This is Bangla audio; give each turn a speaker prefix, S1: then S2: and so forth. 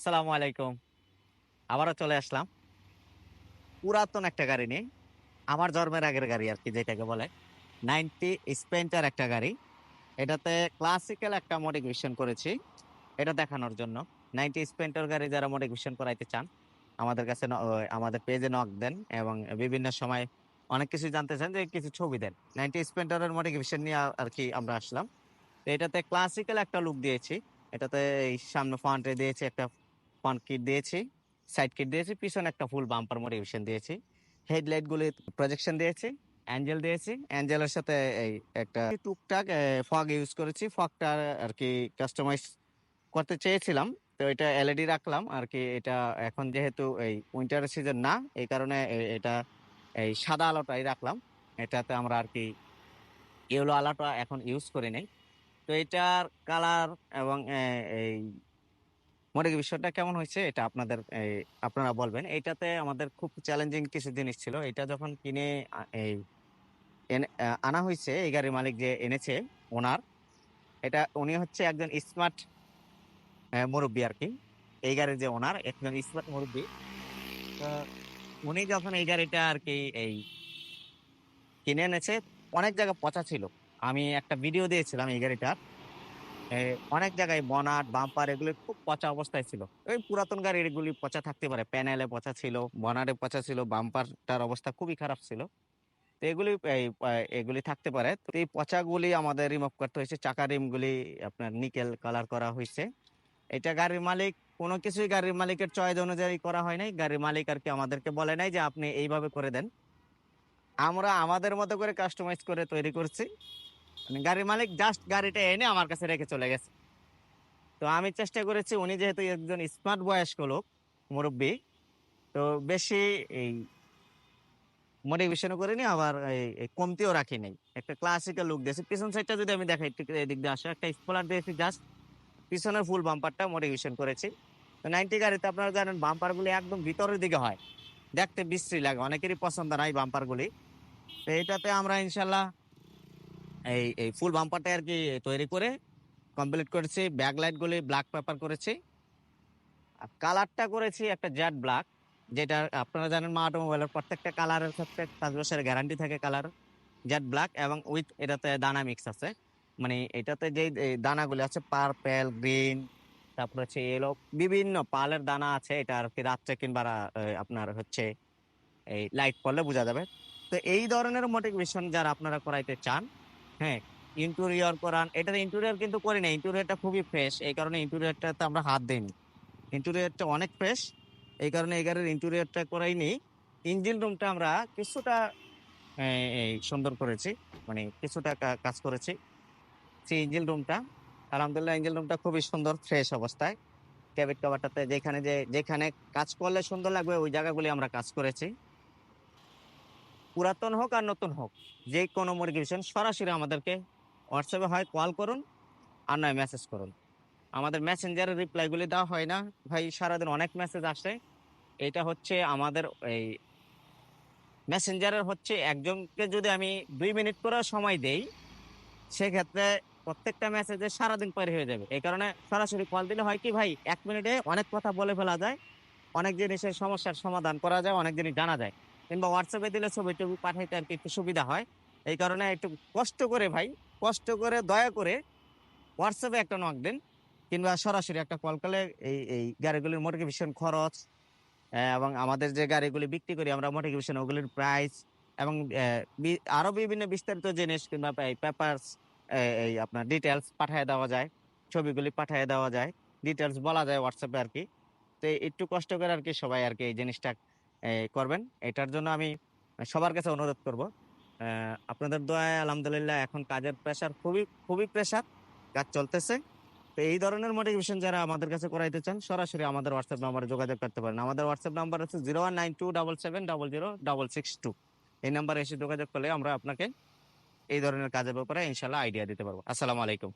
S1: আসসালামু আলাইকুম। আবারও চলে আসলাম। পুরাতন একটা গাড়ি নিয়ে। আমার জন্মের আগের গাড়ি আর কি, যেটাকে বলে নাইনটি স্পেন্টার একটা গাড়ি। এটাতে ক্লাসিক্যাল একটা মডিফিকেশন করেছি। এটা দেখানোর জন্য। নাইনটি স্পেন্টার গাড়ি যারা মডিফিকেশন করাইতে চান, আমাদের কাছে আমাদের পেজে নক দেন এবং বিভিন্ন সময় অনেক কিছু জানতে চান যে কিছু ছবি দেন। নাইনটি স্পেন্টারের মডিফিকেশন নিয়ে আর কি আমরা আসলাম। এটাতে ক্লাসিক্যাল একটা লুক দিয়েছি। এটাতে সামনে ফ্রন্টে দিয়েছি একটা ফ্রন্ট কিট দিয়েছি সাইড কিট দিয়েছি, পিছনে একটা ফুল বাম্পার মোটিভেশন দিয়েছি হেডলাইট গুলি প্রজেকশন দিয়েছি অ্যাঞ্জেল দিয়েছি অ্যাঞ্জেলের সাথে এই একটা টুকটাক ফগ ইউজ করেছি ফগটা আর কি কাস্টমাইজ করতে চেয়েছিলাম, তো এটা এলইডি রাখলাম, আর কি এটা এখন যেহেতু এই উইন্টার সিজন না, এই কারণে এটা এই সাদা আলোটাই রাখলাম, এটাতে আমরা আর কি ইয়েলো আলোটা এখন ইউজ করি নাই, তো এটার কালার এবং এই মডেল বিষয়টা কেমন হয়েছে? এটা আপনাদের আপনারা বলবেন। এটাতে আমাদের খুব চ্যালেঞ্জিং কিছু জিনিস ছিল। এটা যখন কিনে এই আনা হয়েছে, এই গাড়ির মালিক যে এনেছে, ওনার, এটা উনি হচ্ছে একজন স্মার্ট মুরব্বী আর কি এই গাড়ির যে ওনার, একজন স্মার্ট মুরব্বী। তো উনি যখন এই গাড়িটা আর কি এই কিনে এনেছে, অনেক জায়গা পচা ছিল। আমি একটা ভিডিও দিয়েছিলাম এই গাড়িটার। অনেক জায়গায় বনাট বাম্পার এগুলি খুব পচা অবস্থায় ছিল। ওই পুরাতন গাড়ির এগুলি পচা থাকতে পারে। প্যানেলে পচা ছিল বনারে পচা ছিল, বাম্পারটার অবস্থা খুবই খারাপ ছিল। তো এগুলি এগুলি থাকতে পারে। তো এই পচাগুলি আমাদের রিমুভ করতে হয়েছে। চাকা রিমগুলি আপনার নিকেল কালার করা হয়েছে। এটা গাড়ির মালিক, কোনো কিছুই গাড়ির মালিকের চয়েস অনুযায়ী করা হয় নাই। গাড়ির মালিক আর কি আমাদেরকে বলে নাই যে আপনি এইভাবে করে দেন। আমরা আমাদের মতো করে কাস্টমাইজ করে তৈরি করছি। মানে গাড়ির মালিক জাস্ট গাড়িটা এনে আমার কাছে রেখে চলে গেছে। তো আমি চেষ্টা করেছি, উনি যেহেতু একজন স্মার্ট বয়স্ক লোক, মুরব্বী, তো বেশি এই মোটিভেশনও করিনি, আবার কমতিও রাখি নাই একটা ক্লাসিক্যাল লুক দিয়েছি। পিছন সাইডটা যদি আমি দেখাই এদিক দিয়ে আসো, একটা স্পলার দিয়েছি জাস্ট পিছনের ফুল বাম্পারটা মোটিভেশন করেছি। তো নাইনটি গাড়িতে আপনারা জানেন বাম্পারগুলি একদম ভিতরের দিকে হয়। দেখতে বিশ্রী লাগে, অনেকেরই পছন্দ নাই বাম্পারগুলি তো এটাতে আমরা ইনশাল্লাহ এই এই ফুল বাম্পারটা আর কি তৈরি করে কমপ্লিট করেছি ব্যাক লাইট গুলি ব্ল্যাক পেপার করেছি। আর কালারটা করেছি একটা জ্যাট ব্ল্যাক যেটা আপনারা জানেন মা অটোমোবাইলের প্রত্যেকটা কালারের ক্ষেত্রে পাঁচ বছরের গ্যারান্টি থাকে কালার জ্যাট ব্ল্যাক এবং উইথ এটাতে দানা মিক্স আছে। মানে এটাতে যে দানাগুলি আছে পার্পেল গ্রিন তারপর হচ্ছে এলো বিভিন্ন পালের দানা আছে, এটা আর কি রাত্রে কিংবা আপনার হচ্ছে এই লাইট পড়লে বোঝা যাবে। তো এই ধরনের মোটিভেশন যারা আপনারা করাইতে চান হ্যাঁ ইন্টেরিয়র করান এটার ইন্টেরিয়র কিন্তু করি না ইন্টেরিয়রটা খুবই ফ্রেশ এই কারণে ইন্টেরিয়রটাতে আমরা হাত দিইনি। ইন্টেরিয়রটা অনেক ফ্রেশ এই কারণে এই গাড়ির ইন্টেরিয়রটা করাইনি ইঞ্জিন রুমটা আমরা কিছুটা সুন্দর করেছি মানে কিছুটা কাজ করেছি। সেই ইঞ্জিন রুমটা আলহামদুলিল্লাহ ইঞ্জিন রুমটা খুবই সুন্দর ফ্রেশ অবস্থায়। ক্যাবিট কভারটাতে যেখানে যে, যেখানে কাজ করলে সুন্দর লাগবে, ওই জায়গাগুলি আমরা কাজ করেছি। পুরাতন হোক আর নতুন হোক, যে কোনো মডিফিকেশন সরাসরি আমাদেরকে হোয়াটসঅ্যাপে হয় কল করুন আর নয় মেসেজ করুন। আমাদের মেসেঞ্জারের রিপ্লাইগুলি দেওয়া হয় না। ভাই, সারাদিন অনেক মেসেজ আসে। এটা হচ্ছে আমাদের এই মেসেঞ্জারের হচ্ছে একজনকে যদি আমি দুই মিনিট করে সময় দেই, সেক্ষেত্রে প্রত্যেকটা মেসেজে সারাদিন পরে হয়ে যাবে। এই কারণে সরাসরি কল দিলে হয় কি, ভাই, এক মিনিটে অনেক কথা বলে ফেলা যায়। অনেক জিনিসের সমস্যার সমাধান করা যায়, অনেক জিনিস জানা যায়। কিংবা হোয়াটসঅ্যাপে দিলে ছবি টবি পাঠাইতে আর কি একটু সুবিধা হয়। এই কারণে একটু কষ্ট করে ভাই কষ্ট করে দয়া করে হোয়াটসঅ্যাপে একটা নক দিন কিংবা সরাসরি একটা কল করলে এই এই গাড়িগুলির মোটিভেশন খরচ এবং আমাদের যে গাড়িগুলি বিক্রি করি আমরা মোটিভেশন ওগুলির প্রাইস এবং আহ, বি- আরও বিভিন্ন বিস্তারিত জিনিস কিংবা পেপারস এই আপনার ডিটেলস পাঠিয়ে দেওয়া যায় ছবিগুলি পাঠিয়ে দেওয়া যায় ডিটেলস বলা যায় হোয়াটসঅ্যাপে আর কি। তো একটু কষ্ট করে আর কি সবাই আর কি এই জিনিসটা করবেন। এটার জন্য আমি সবার কাছে অনুরোধ করব। আপনাদের দোয়ায় আলহামদুলিল্লাহ এখন কাজের প্রেশার খুবই খুবই প্রেশার কাজ চলতেছে। তো এই ধরনের মোটিভেশন যারা আমাদের কাছে করাইতে চান, সরাসরি আমাদের হোয়াটসঅ্যাপ নাম্বারে যোগাযোগ করতে পারেন। আমাদের হোয়াটসঅ্যাপ নাম্বার হচ্ছে zero one nine two double seven double zero double six two এই নাম্বারে এসে যোগাযোগ করলে আমরা আপনাকে এই ধরনের কাজের ব্যাপারে ইনশাল্লাহ আইডিয়া দিতে পারব। আসসালামু আলাইকুম।